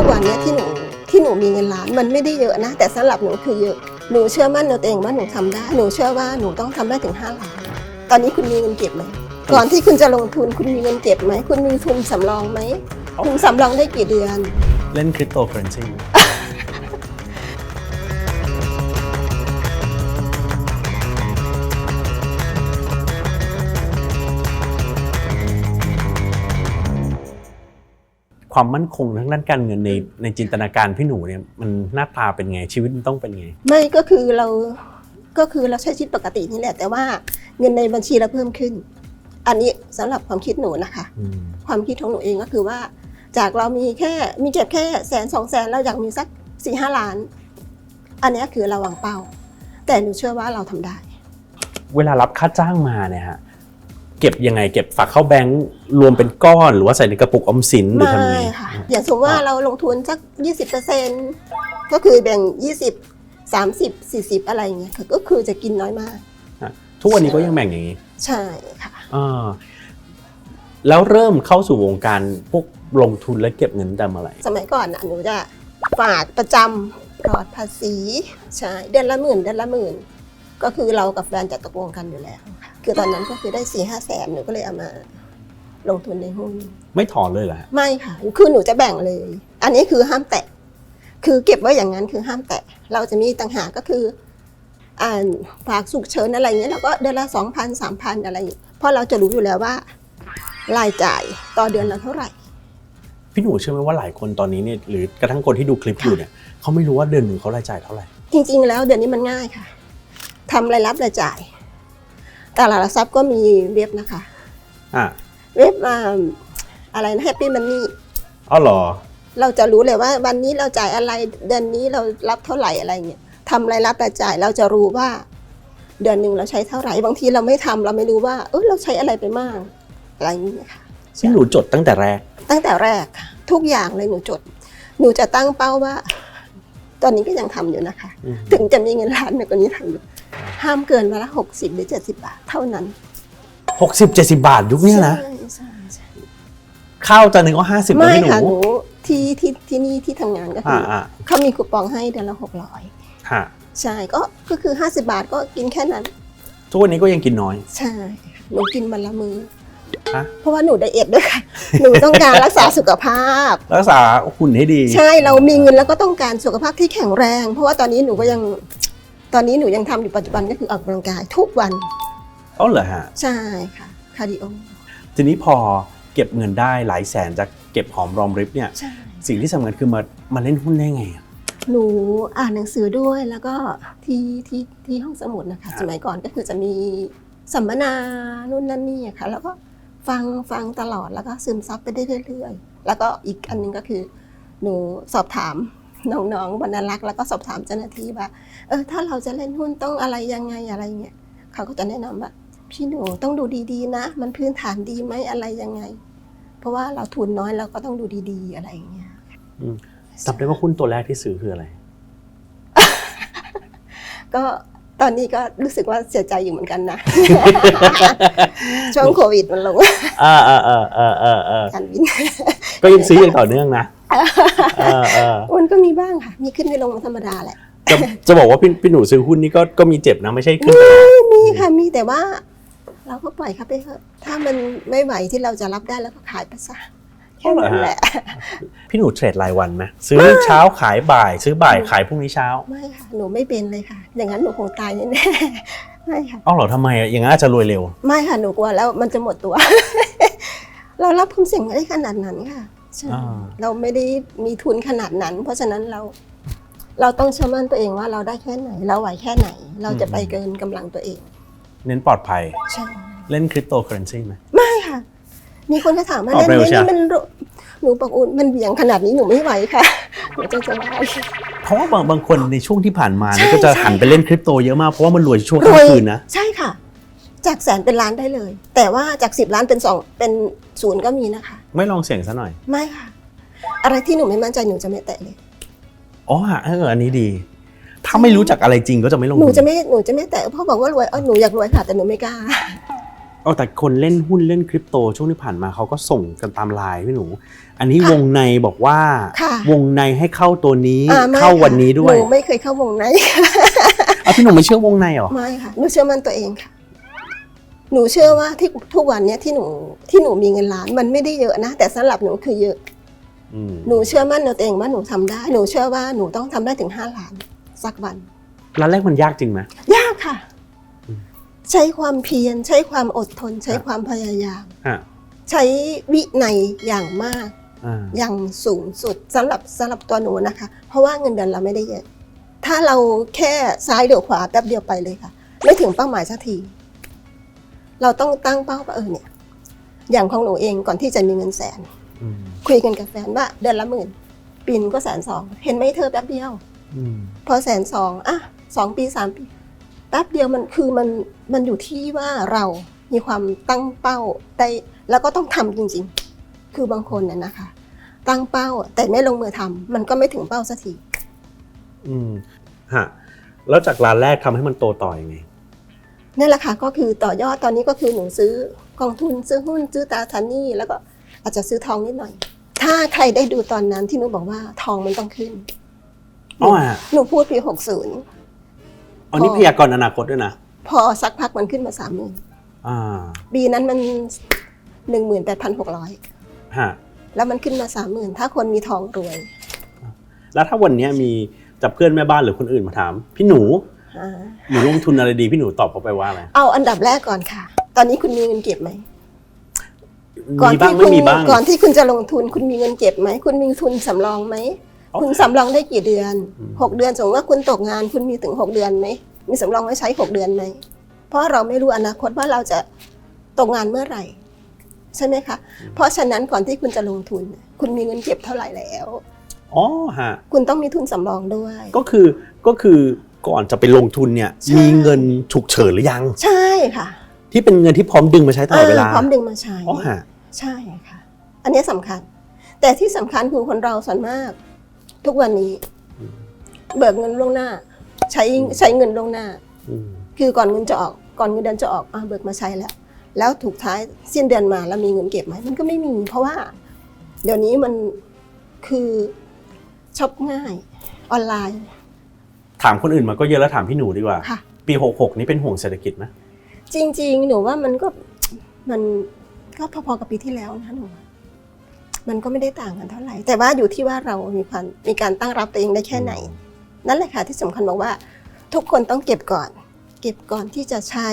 ทุกวันเนี้ยที่หนูที่หนูมีเงินล้านมันไม่ได้เยอะนะ แต่สำหรับหนูคือเยอะหนูเชื่อมั่นในตัวเองว่าหนูทำได้ หนูเชื่อว่าหนูต้องทำได้ถึง5ล้านตอนนี้คุณมีเงินเก็บไหมก่อนที่คุณจะลงทุนคุณมีเงินเก็บไหมคุณมีทุนสำรองไหมทุนสำรองได้กี่เดือน เล่นคริปโตเคอเรนซี ความมั่นคงทางด้านการเงินในในจินตนาการพี่หนูเนี่ยมันหน้าตาเป็นไงชีวิตมันต้องเป็นไง ไม่ก็คือเราก็คือเราใช้ชีวิตปกตินี่แหละ แต่ว่าเงินในบัญชีเราเพิ่มขึ้น อันนี้สำหรับความคิดหนูนะคะ อืมความคิดของหนูเองก็คือว่า จากเรามีแค่มีเก็บแค่แสนสองแสนเราอยากมีสักสี่ห้าล้าน อันเนี้ยคือเราวางเป้า แต่หนูเชื่อว่าเราทำได้ เวลารับค่าจ้างมาเนี่ยฮะ เก็บยังไงเก็บฝากเข้าแบงก์รวมเป็นก้อนหรือว่าใส่ในกระปุกออมสินหรือไม่ทำไงค่ะ อย่างสมมติว่าเราลงทุนสักยี่สิบเปอร์เซ็นก็คือแบ่งยี่สิบสามสิบสี่สิบอะไรอย่างเงี้ยค่ะก็คือจะกินน้อยมาก ทุกวันนี้ก็ยังแบ่งอย่างนี้ใช่ค่ะ อ่าแล้วเริ่มเข้าสู่วงการพวกลงทุนและเก็บเงินแต่เมื่อไหร่สมัยก่อนน่ะหนูจะฝากประจำปลอดภาษีใช่เดือนละหมื่นเดือนละหมื่น ก็คือเรากับแฟนจะตกลงกันอยู่แล้ว ค่ะคือตอนนั้นก็คือได้สี่ห้าแสนหนูก็เลยเอามา ลงทุนในหุ้น ไม่ถอนเลยเหรอฮะไม่ค่ะ คือหนูจะแบ่งเลย อันนี้คือห้ามแตะ คือเก็บไว้อย่างนั้นคือห้ามแตะ เราจะมีต่างหากก็คือ อ่าฝากสุกเฉินอะไรอย่างเงี้ยเราก็เดือนละสองพันสามพันอะไรอย่างเงี้ยเพราะเราจะรู้อยู่แล้วว่า รายจ่ายต่อเดือนละเท่าไหร่ พี่หนูเชื่อไหมว่าหลายคนตอนนี้เนี่ยหรือกระทั่งคนที่ดูคลิปอยู่เนี่ยเขาไม่รู้ว่าเดือนหนึ่งเขารายจ่ายเท่าไหร่ จริงๆแล้วเดือนนี้มันง่ายค่ะทำรายรับรายจ่าย ตลาดหลักทรัพย์ก็มีเว็บนะคะ อะเว็บอ่าอะไรนะแฮปปี้มันนี่อ๋อเหรอ เราจะรู้เลยว่าวันนี้เราจ่ายอะไรเดือนนี้เรารับเท่าไหร่อะไรเงี้ยทำรายรับรายจ่ายเราจะรู้ว่า เดือนหนึ่งเราใช้เท่าไหร่บางทีเราไม่ทำเราไม่รู้ว่าเออเราใช้อะไรไปมากอะไรอย่างเงี้ยค่ะพี่หนูจดตั้งแต่แรก ตั้งแต่แรกค่ะทุกอย่างเลยหนูจด หนูจะตั้งเป้าว่า ตอนนี้ก็ยังทำอยู่นะคะ อืม ถึงจะมีเงินล้านหนูก็นี้ทำอยู่ ห้ามเกินวันละหกสิบหรือเจ็ดสิบาทเท่านั้นหกสิบเจ็ดสิบาทยุคเนี้ยนะใช่ใช่ใช่ข้าวจานหนึ่งก็ห้าสิบนะไม่พี่หนูค่ะหนูที่ที่ที่นี่ที่ทำงานก็คือ่าออ่าเขามีคูปองให้เดือนละหกร้อยฮะใช่ก็ก็คือ50บาทก็กินแค่นั้น ทุกวันนี้ก็ยังกินน้อย ใช่หนูกินวันละมือฮะเพราะว่าหนูไดเอทด้วยค่ะ หนูต้องการรักษาสุขภาพ รักษาหุ่นให้ดี ใช่เรามีเงินแล้วก็ต้องการสุขภาพที่แข็งแรง เพราะว่าตอนนี้หนูก็ยัง ตอนนี้หนูยังทำอยู่ปัจจุบันก็คือออกกำลังกายทุกวันอ๋อเหรอฮะ ใช่ค่ะคาร์ดิโอทีนี้พอเก็บเงินได้หลายแสนจากเก็บหอมรอมริบเนี่ย ใช่ สิ่งที่สำคัญคือมามาเล่นหุ้นได้ไงอะ หนูอ่านหนังสือด้วยแล้วก็ที่ที่ที่ห้องสมุดนะคะสมัยก่อนก็คือจะมีสัมมนานู่นนั่นนี่อะค่ะ แล้วก็ฟังฟังตลอดแล้วก็ซึมซับไปได้เรื่อยๆ แล้วก็อีกอันหนึงก็คือ หนูสอบถาม น้องๆบรรลักษ์แล้วก็สอบถามเจ้าหน้าที่ว่าเออถ้าเราจะเล่นหุ้นต้องอะไรยังไงอะไรเงี้ยเขาก็จะแนะนำว่าพี่หนูต้องดูดีๆนะ มันพื้นฐานดีไหมอะไรยังไง เพราะว่าเราทุนน้อยเราก็ต้องดูดีๆอะไรอย่างเงี้ยจำได้ว่าหุ้นตัวแรกที่ซื้อคืออะไร ก็ตอนนี้ก็รู้สึกว่าเสียใจอยู่เหมือนกันนะช่วงโควิดมันลงอ่าอ่าอ่าอ่าอ่าอ่าการบินก็ยังซื้ออย่างต่อเนื่องนะเออเออ มันก็มีบ้างค่ะ มีขึ้นมีลงธรรมดาแหละ จะจะบอกว่าพี่พี่หนูซื้อหุ้นนี่ก็ก็มีเจ็บนะไม่ใช่ขึ้นไปมีค่ะมีแต่ว่า เราก็ปล่อยเขาไปเถอะถ้ามันไม่ไหวที่เราจะรับได้แล้วก็ขายไปซะแค่นั้นแหละ พี่หนูเทรดรายวันไหมซื้อเช้าขายบ่าย ซื้อบ่ายขายพรุ่งนี้เช้า ไม่ค่ะ หนูไม่เป็นเลยค่ะ อย่างนั้นหนูคงตายแน่ๆไม่ค่ะอ้าวเหรอทำไมอะอย่างนั้นอาจจะรวยเร็ว ไม่ค่ะ หนูกลัวแล้วมันจะหมดตัว เรารับความเสี่ยงไม่ได้ขนาดนั้นค่ะ ใช่อ่า เราไม่ได้มีทุนขนาดนั้น เพราะฉะนั้นเราเราต้องเชื่อมั่นตัวเองว่าเราได้แค่ไหน เราไหวแค่ไหน เราจะไปเกินกำลังตัวเองเน้นปลอดภัย ใช่เล่นคริปโตเคอเรนซีไหม ไม่ค่ะ มีคนจะถามว่าตอบเล่นเร็วไหมใช่นี่มันรุหนูบอกอุ่นมันเบี่ยงขนาดนี้หนูไม่ไหวค่ะหนูจะจะไหวเพราะว่าบางบางคนในช่วงที่ผ่านมาเนี่ยใช่ก็จะใช่ หันไปเล่นคริปโตเยอะมาก เพราะว่ามันรวยช่วงรกลาวยงคืนนะ ใช่ค่ะ จากแสนเป็นล้านได้เลย แต่ว่าจากสิบล้านเป็นสองเป็น ศูนย์ก็มีนะคะ ไม่ลองเสี่ยงซะหน่อย ไม่ค่ะ อะไรที่หนูไม่มั่นใจหนูจะไม่แตะเลย อ๋อเอออันนี้ดี ถ้าไม่รู้จักอะไรจริงก็จะไม่ลงหนูทุนจะไม่หนูจะไม่แตะเพราะบอกว่ารวยเออหนูอยากรวยค่ะแต่หนูไม่กล้าอเอาแต่คนเล่นหุ้นเล่นคริปโตช่วงที่ผ่านมาเขาก็ส่งกันตามไลน์พี่หนู อันนี้ค่ะวงในบอกว่า ค่ะ วงในให้เข้าตัวนี้อ่ไม่เข้าวันนี้ด้วยหนูไม่เคยเข้าวงในเอาพี่หนูไม่เชื่อวงในเหรอ ไม่ค่ะหนูเชื่อมั่นตัวเองค่ะ หนูเชื่อว่าที่ทุกวันเนี้ยที่หนูที่หนูมีเงินล้านมันไม่ได้เยอะนะ แต่สำหรับหนูคือเยอะ อืมหนูเชื่อมั่นในตัวเองว่าหนูทำได้ หนูเชื่อว่าหนูต้องทำได้ถึงห้าล้านสักวัน ร้านแรกมันยากจริงไหม ยากค่ะ อืม ใช้ความเพียรใช้ความอดทน ใช้ความพยายามฮะใช้วินัยอย่างมากอ่าอย่างสูงสุดสำหรับสำหรับตัวหนูนะคะ เพราะว่าเงินเดือนเราไม่ได้เยอะ ถ้าเราแค่ซ้ายเดี๋ยวขวาแป๊บเดียวไปเลยค่ะ ไม่ถึงเป้าหมายสักที เราต้องตั้งเป้าว่าเออเนี่ย อย่างของหนูเองก่อนที่จะมีเงินแสน อืมคุยกันกับแฟนว่าเดือนละหมื่นปีนงก็แสนสองเห็นไหมเธอแป๊บเดียว อืมพอแสนสองอะสองปีสามปีแป๊บเดียวมันคือมันมันอยู่ที่ว่าเรามีความตั้งเป้าได้แล้วก็ต้องทำจริงๆ คือบางคนน่ะนะคะ ตั้งเป้าแต่ไม่ลงมือทำมันก็ไม่ถึงเป้าสักที อืมฮะแล้วจากร้านแรกทำให้มันโตต่อยังไง นั่นแหละค่ะก็คือต่อยอดตอนนี้ก็คือหนูซื้อกองทุนซื้อหุ้นซื้อตราสารหนี้แล้วก็อาจจะซื้อทองนิดหน่อย ถ้าใครได้ดูตอนนั้นที่หนูบอกว่าทองมันต้องขึ้นอ๋อฮะหนูพูดปีหกศูนย์อันนี้พยากรณ์อนาคตด้วยนะพอสักพักมันขึ้นมาสามหมื่นอ่าปีนั้นมันหนึ่งหมื่นแปดพันหกร้อยฮะแล้วมันขึ้นมาสามหมื่นถ้าคนมีทองรวย แล้วถ้าวันเนี้ยมีจับเพื่อนแม่บ้านหรือคนอื่นมาถาม พี่หนูอ่า หนูลงทุนอะไรดีพี่หนูตอบเขาไปว่าอะไรเอาอันดับแรกก่อนค่ะ ตอนนี้คุณมีเงินเก็บไหมก่อนมีบ้างที่ไม่คุณมีบ้าง ก่อนที่คุณจะลงทุนคุณมีเงินเก็บไหมคุณมีทุนสำรองไหมอ๋อคุณสำรองได้กี่เดือนอืม หกเดือนสมมติว่าคุณตกงาน คุณมีถึงหกเดือนไหมมีสำรองไว้ใช้หกเดือนไหมเพราะเราไม่รู้อนาคตว่าเราจะตกงานเมื่อไหร่ ใช่ไหมคะ เพราะฉะนั้นก่อนที่คุณจะลงทุน คุณมีเงินเก็บเท่าไหร่แล้ว อ๋อฮะ คุณต้องมีทุนสำรองด้วย ก็คือก็คือ ก่อนจะไปลงทุนเนี่ย ใช่ มีเงินฉุกเฉินหรือยัง ใช่ค่ะที่เป็นเงินที่พร้อมดึงมาใช้ตลอดเวลาพร้อมดึงมาใช้ อ๋อฮะใช่ค่ะ อันนี้สำคัญ แต่ที่สำคัญคือคนเราส่วนมาก ทุกวันนี้ เบิกเงินล่วงหน้า ใช้ใช้เงินล่วงหน้า อืมคือก่อนเงินจะออก ก่อนเงินเดือนจะออกอะเบิกมาใช้แล้ว แล้วถูกท้ายสิ้นเดือนมาแล้วมีเงินเก็บไหมมันก็ไม่มี เพราะว่า เดี๋ยวนี้มันคือช็อปง่ายออนไลน์ ถามคนอื่นมาก็เยอะแล้วถามพี่หนูดีกว่า ค่ะ ปี 66 นี้เป็นห่วงเศรษฐกิจไหมจริง ๆ หนูว่ามันก็มันก็พอๆกับปีที่แล้วนะหนูว่ามันก็ไม่ได้ต่างกันเท่าไหร่ แต่ว่าอยู่ที่ว่าเรามีความมีการตั้งรับตัวเองได้แค่ไหน นั่นแหละค่ะที่สำคัญบอกว่า ทุกคนต้องเก็บก่อน เก็บก่อนที่จะใช้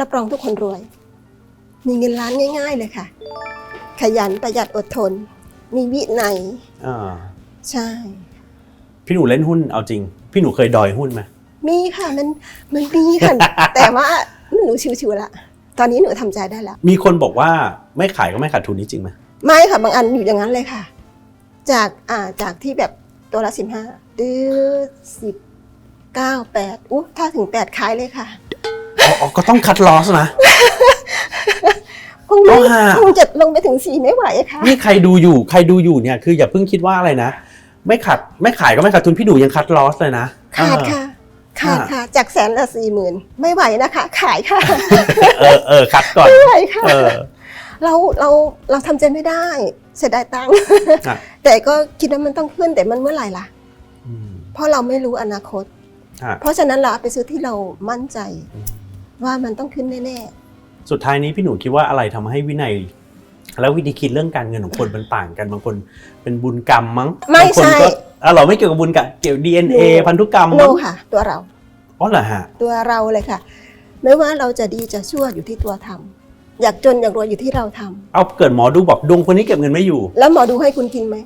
รับรองทุกคนรวย มีเงินล้านง่าย ๆ เลยค่ะ ขยันประหยัดอดทน มีวินัยอ่าใช่ พี่หนูเล่นหุ้นเอาจริง พี่หนูเคยดอยหุ้นไหมมีค่ะมันมันมีค่ะ แต่ว่าหนูชิวๆละตอนนี้หนูทำใจได้แล้ว มีคนบอกว่าไม่ขายก็ไม่ขาดทุนนี่จริงไหมไม่ค่ะบางอันอยู่อย่างนั้นเลยค่ะ จากอ่าจากที่แบบตัวละสิบห้าดื้อสิบเก้าแปดอู้ถ้าถึงแปดขายเลยค่ะอ๋ออ๋อก็ต้องคัดลอสนะคงไม่เอาฮะคงจะลงไปถึงสี่ไม่ไหวค่ะนี่ใครดูอยู่ ใครดูอยู่เนี่ยคืออย่าเพิ่งคิดว่าอะไรนะ ไม่ขาดไม่ขายก็ไม่ขาดทุนพี่หนูยังคัดลอสเลยนะขาดเออค่ะ ขาดค่ะ จากแสนละสี่หมื่นไม่ไหวนะคะ ขายค่ะ เออเออคัดก่อนไม่ไหวค่ะเออเราเราเราทำใจไม่ได้เสียดายตังค์อะแต่ก็คิดว่ามันต้องขึ้นแต่มันเมื่อไหร่ล่ะอืมเพราะเราไม่รู้อนาคตอะเพราะฉะนั้นเราเอาไปซื้อที่เรามั่นใจ ว่ามันต้องขึ้นแน่สุดท้ายนี้พี่หนูคิดว่าอะไรทำให้วินัย แล้ววิธีคิดเรื่องการเงินของคนมันต่างกันบางคนเป็นบุญกรรมมั้งๆไม่บางคนใช่ ก็อะเราไม่เกี่ยวกับบุญกรรมเกี่ยว DNA โนพันธุกรรมโนมั้งค่ะ ตัวเราอ๋อเหรอฮะตัวเราเลยค่ะ ไม่ว่าเราจะดีจะชั่วอยู่ที่ตัวทำอยากจนอยากรวยอยู่ที่เราทำเอาเกิดหมอดูบอกดวงคนนี้เก็บเงินไม่อยู่ แล้วหมอดูให้คุณกินไหม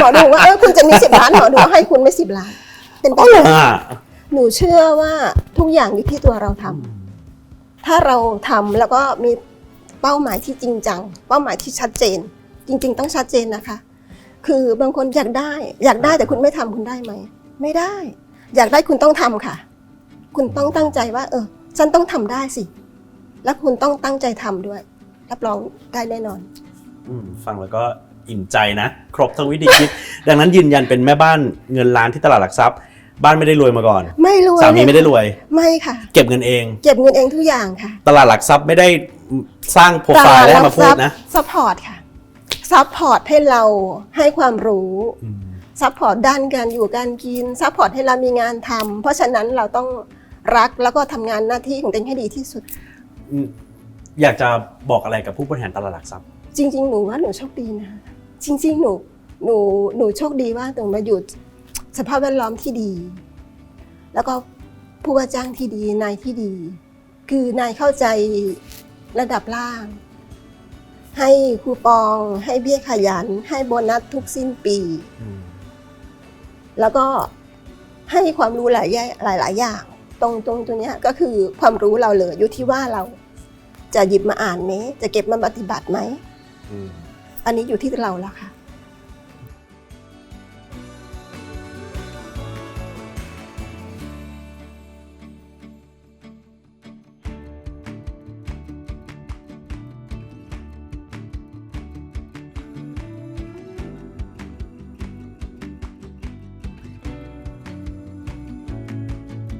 หมอดูว่าเออคุณจะมีสิบล้านหมอดูให้คุณไม่สิบล้านเป็นไปได้อ่าหนูเชื่อว่าทุกอย่างอยู่ที่ตัวเราทำถ้าเราทำแล้วก็มี เป้าหมายที่จริงจัง เป้าหมายที่ชัดเจน จริง ๆ ต้องชัดเจนนะคะ คือบางคนอยากได้ อยากได้แต่คุณไม่ทำคุณได้ไหมไม่ได้ อยากได้คุณต้องทำค่ะ คุณต้องตั้งใจว่า เออ ฉันต้องทำได้สิ และคุณต้องตั้งใจทำด้วย รับรองได้แน่นอนอืฟังแล้วก็อิ่มใจนะ ครบทั้งวิธีคิด ดังนั้นยืนยันเป็นแม่บ้านเงินล้านที่ตลาดหลักทรัพย์ บ้านไม่ได้รวยมาก่อน ไม่รวยสามีเลยไม่ได้รวย ไม่ค่ะ เก็บเงินเอง เก็บเงินเองทุกอย่างค่ะ ตลาดหลักทรัพย์ไม่ได้สร้างโปรไฟล์แล้วมาพูดนะซัพพอร์ตค่ะซัพพอร์ตให้เราให้ความรู้อืมซัพพอร์ตด้านการอยู่การกินซัพพอร์ตให้เรามีงานทำเพราะฉะนั้นเราต้องรักแล้วก็ทำงานหน้าที่ของตัวเองให้ดีที่สุดอืมอยากจะบอกอะไรกับผู้บริหารตลาดหลักทรัพย์ จริง ๆ หนูว่าหนูโชคดีนะ จริง ๆ หนูหนูหนูโชคดีว่าถึงมาอยู่ สภาพแวดล้อมที่ดี แล้วก็ผู้ว่าจ้างที่ดีนายที่ดี คือนายเข้าใจระดับล่าง ให้คูปอง ให้เบี้ยขยัน ให้โบนัสทุกสิ้นปีอืมแล้วก็ให้ความรู้หลายแย่หลายหลายๆอย่าง ตรงตรงตัวเนี้ยก็คือความรู้เราเลยอยู่ที่ว่าเราจะหยิบมาอ่านไหมจะเก็บมาปฏิบัติไหมอืมอันนี้อยู่ที่เราแล้วค่ะ